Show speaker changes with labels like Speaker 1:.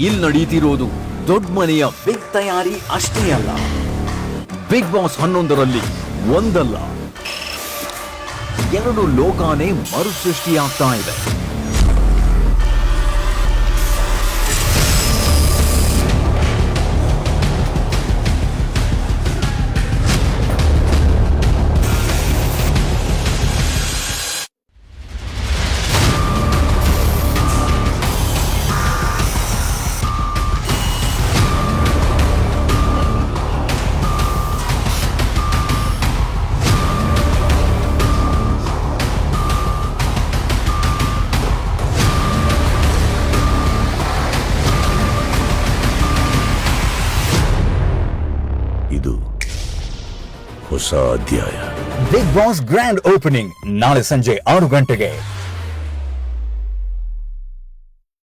Speaker 1: ಇಲ್ಲಿ ನಡೀತಿರೋದು ದೊಡ್ಡ ಮನೆಯ ಬಿಗ್ ತಯಾರಿ ಅಷ್ಟೇ ಅಲ್ಲ. ಬಿಗ್ ಬಾಸ್ ಹನ್ನೊಂದರಲ್ಲಿ ಒಂದಲ್ಲ. ಎರಡು ಲೋಕಾನೇ ಮರುಸೃಷ್ಟಿಯಾಗ್ತಾ ಇದೆ.
Speaker 2: ಇದು ಹೊಸ ಅಧ್ಯಾಯ.
Speaker 3: ಬಿಗ್ ಬಾಸ್ ಗ್ರ್ಯಾಂಡ್ ಓಪನಿಂಗ್ ನಾಳೆ ಸಂಜೆ ಆರು ಗಂಟೆಗೆ.